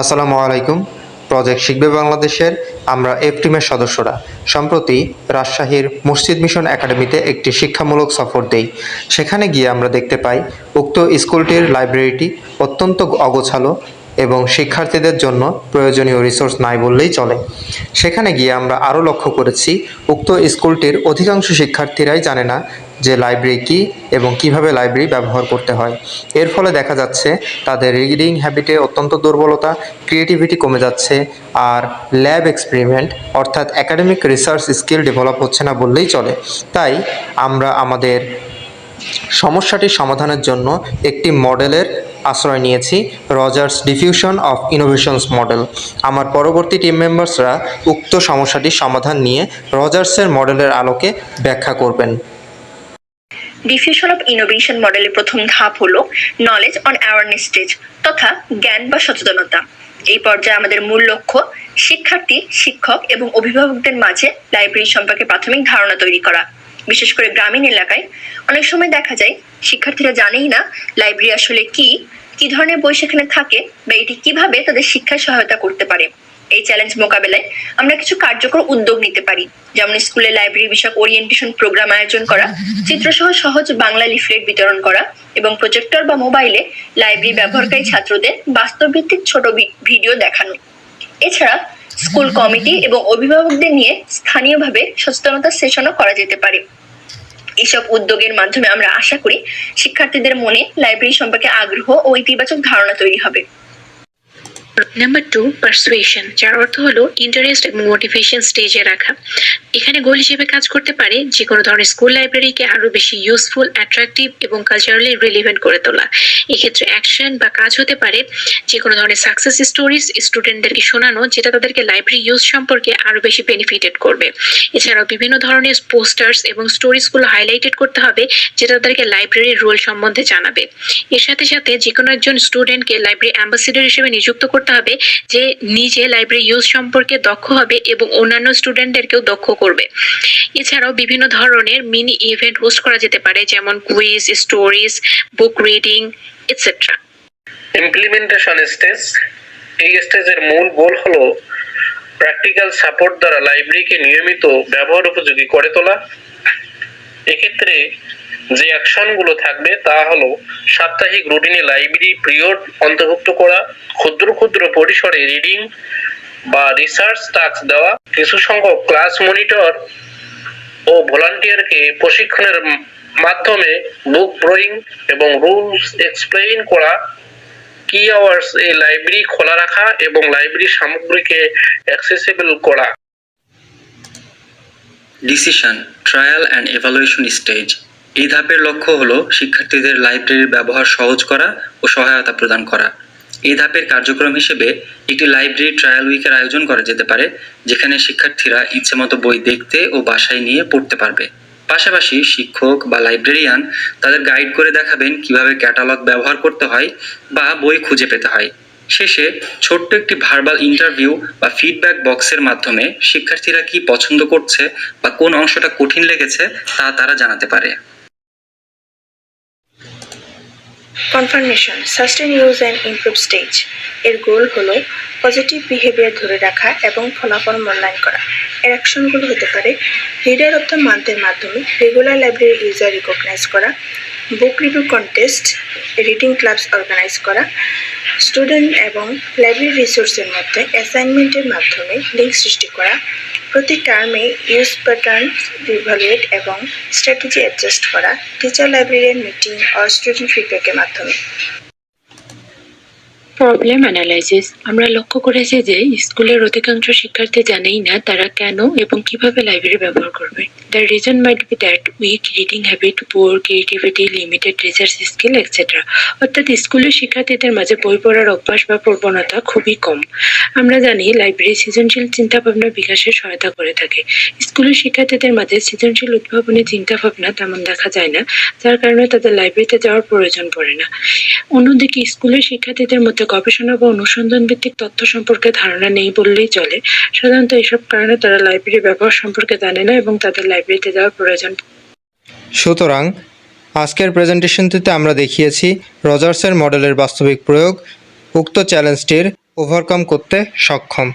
আসসালামু আলাইকুম। প্রজেক্ট শিখবে বাংলাদেশের আমরা এফ টিমের সদস্যরা। সম্প্রতি রাজশাহীর মসজিদ মিশন একাডেমিতে একটি শিক্ষামূলক সফর দেই। সেখানে গিয়ে আমরা দেখতে পাই, উক্ত স্কুলটির লাইব্রেরিটি অত্যন্ত অগোছালো এবং শিক্ষার্থীদের জন্য প্রয়োজনীয় রিসোর্স নাই বললেই চলে। সেখানে গিয়ে আমরা আরও লক্ষ্য করেছি, উক্ত স্কুলটির অধিকাংশ শিক্ষার্থীরাই জানে না যে লাইব্রেরি কী এবং কীভাবে লাইব্রেরি ব্যবহার করতে হয়। এর ফলে দেখা যাচ্ছে তাদের রিডিং হ্যাবিটে অত্যন্ত দুর্বলতা ক্রিয়েটিভিটি কমে যাচ্ছে আর ল্যাব এক্সপেরিমেন্ট অর্থাৎ একাডেমিক রিসার্চ স্কিল ডেভেলপ হচ্ছে না বললেই চলে। তাই আমরা আমাদের সমস্যাটির সমাধানের জন্য একটি মডেলের আশ্রয় নিয়েছি Rogers diffusion of innovations model আমার পরবর্তী টিম মেম্বার্সরা উক্ত সমস্যাটির সমাধান নিয়ে রজার্সের মডেলের আলোকে ব্যাখ্যা করবেন। ডিফিউশন অফ ইনোভেশন মডেলের প্রথম ধাপ হলো নলেজ অন অ্যাওয়ারনেস স্টেজ তথা জ্ঞান বা সচেতনতা। এই পর্যায়ে আমাদের মূল লক্ষ্য শিক্ষার্থী, শিক্ষক এবং অভিভাবকদের মাঝে লাইব্রেরি সম্পর্কে প্রাথমিক ধারণা তৈরি করা। বিশেষ করে গ্রামীণ এলাকায় অনেক সময় দেখা যায় শিক্ষার্থীরা জানেই না লাইব্রেরি আসলে কি কি ধরনের বই সেখানে থাকে বা এটি কীভাবে তাদের শিক্ষায় সহায়তা করতে পারে। এই চ্যালেঞ্জ মোকাবেলায় আমরা কিছু কার্যকর উদ্যোগ নিতে পারি। যেমন স্কুলে লাইব্রেরি বিষয়ক ওরিয়েন্টেশন প্রোগ্রাম আয়োজন করা, চিত্রসহ সহজ বাংলা লিফলেট বিতরণ করা এবং প্রজেক্টর বা মোবাইলে লাইব্রেরি ব্যবহারকারী ছাত্রদের বাস্তবভিত্তিক ছোট ভিডিও দেখানো। এছাড়া স্কুল কমিটি এবং অভিভাবকদের নিয়ে স্থানীয়ভাবে সচেতনতা সেশনও করা যেতে পারে। এসব উদ্যোগের মাধ্যমে আমরা আশা করি শিক্ষার্থীদের মনে লাইব্রেরি সম্পর্কে আগ্রহ ও ইতিবাচক ধারণা তৈরি হবে। নাম্বার টু পারসুয়েশন যার অর্থ হলো ইন্টারেস্ট এবং মোটিভেশন স্টেজে রাখা। এখানে গোল হিসেবে কাজ করতে পারে যে কোনো ধরনের স্কুল লাইব্রেরিকে আরও বেশি ইউজফুল অ্যাট্রাকটিভ এবং কালচারালি রিলিভেন্ট করে তোলা। এক্ষেত্রে অ্যাকশন বা কাজ হতে পারে যে কোনো ধরনের সাকসেস স্টোরিজ স্টুডেন্টদেরকে শোনানো, যেটা তাদেরকে লাইব্রেরি ইউজ সম্পর্কে আরও বেশি বেনিফিটেড করবে। এছাড়াও বিভিন্ন ধরনের পোস্টার্স এবং স্টোরিজগুলো হাইলাইটেড করতে হবে, যেটা তাদেরকে লাইব্রেরির রোল সম্বন্ধে জানাবে। এর সাথে সাথে যে কোনো একজন স্টুডেন্টকে লাইব্রেরি অ্যাম্বাসিডর হিসেবে নিযুক্ত করতে হবে যে নিজে লাইব্রেরি ইউজ সম্পর্কে দক্ষ হবে এবং অন্যান্য স্টুডেন্টদেরকেও দক্ষ করবে। এছাড়াও বিভিন্ন ধরনের মিনি ইভেন্ট হোস্ট করা যেতে পারে, যেমন quiz stories book reading etcetera implementation stage এই স্টেজের মূল গোল হলো প্র্যাকটিক্যাল সাপোর্ট দ্বারা লাইব্রেরিকে নিয়মিত ব্যবহার উপযোগী করে তোলা। এক্ষেত্রে যে অ্যাকশনগুলো থাকবে তা হলো সাপ্তাহিক রুটিনে লাইব্রেরি পিরিয়ড অন্তর্ভুক্ত করা, ক্ষুদ্র ক্ষুদ্র পরিসরে রিডিং বা রিসার্চ টাস্ক দেওয়া, কিছু সংখ্যক ক্লাস মনিটর ও ভলান্টিয়ারকে প্রশিক্ষণের মাধ্যমে বুক ড্রয়িং এবং রুলস এক্সপ্লেইন করা কি আওয়ার্স এই লাইব্রেরি খোলা রাখা এবং লাইব্রেরি সামগ্রীকে অ্যাক্সেসিবল করা। Decision trial and evaluation stage এই ধাপের লক্ষ্য হলো শিক্ষার্থীদের লাইব্রেরির ব্যবহার সহজ করা ও সহায়তা প্রদান করা। এই ধাপের কার্যক্রম হিসেবে একটি লাইব্রেরি ট্রায়াল উইকের আয়োজন করা যেতে পারে, যেখানে শিক্ষার্থীরা ইচ্ছেমতো বই দেখতে ও বাসায় নিয়ে পড়তে পারবে। পাশাপাশি শিক্ষক বা লাইব্রেরিয়ান তাদের গাইড করে দেখাবেন কীভাবে ক্যাটালগ ব্যবহার করতে হয় বা বই খুঁজে পেতে হয়। শেষে ছোট্ট একটি ভার্বাল ইন্টারভিউ বা ফিডব্যাক বক্সের মাধ্যমে শিক্ষার্থীরা কি পছন্দ করছে বা কোন অংশটা কঠিন লেগেছে তা তারা জানাতে পারে। Confirmation sustain use and improve স্টেজের গোল হলো পজিটিভ বিহেভিয়ার ধরে রাখা এবং ফলাফল মূল্যায়ন করা। এর অ্যাকশনগুলো হতে পারে লিডার অফ দ্য মান্থের মাধ্যমে রেগুলার লাইব্রেরি ইউজার রিকগনাইজ করা book review contest reading clubs organise করা স্টুডেন্ট এবং লাইব্রেরি রিসোর্সের মধ্যে অ্যাসাইনমেন্টের মাধ্যমে লিঙ্ক সৃষ্টি করা প্রতি টার্মে ইউজ প্যাটার্ন রিভালুয়েট এবং স্ট্র্যাটেজি অ্যাডজাস্ট করা teacher librarian meeting or student ফিডব্যাকের মাধ্যমে। প্রবলেম অ্যানালাইসিস আমরা লক্ষ্য করেছি যে, স্কুলের অধিকাংশ শিক্ষার্থী জানেই না তারা কেন এবং কীভাবে লাইব্রেরি ব্যবহার করবে। The reason might be that weak reading habit poor creativity limited research skill etcetera অর্থাৎ স্কুলের শিক্ষার্থীদের মাঝে বই পড়ার অভ্যাস বা প্রবণতা খুবই কম। আমরা জানি লাইব্রেরি সৃজনশীল চিন্তাভাবনা বিকাশে সহায়তা করে থাকে। স্কুলের শিক্ষার্থীদের মাঝে সৃজনশীল উদ্ভাবনী চিন্তাভাবনা তেমন দেখা যায় না, যার কারণে তাদের লাইব্রেরিতে যাওয়ার প্রয়োজন পড়ে না। অন্যদিকে, স্কুলের শিক্ষার্থীদের মধ্যে গবেষণা বা অনুসন্ধান ভিত্তিক তথ্য সম্পর্কে ধারণা নেই বললেই চলে। সাধারণত এসব কারণে তারা লাইব্রেরি ব্যবহার সম্পর্কে জানে না এবং তাদের লাইব্রেরিতে যাওয়ার প্রয়োজন সুতরাং, আজকের প্রেজেন্টেশনটিতে আমরা দেখিয়েছি রজার্সের মডেলের বাস্তবিক প্রয়োগ, উক্ত চ্যালেঞ্জটির ওভারকাম করতে সক্ষম।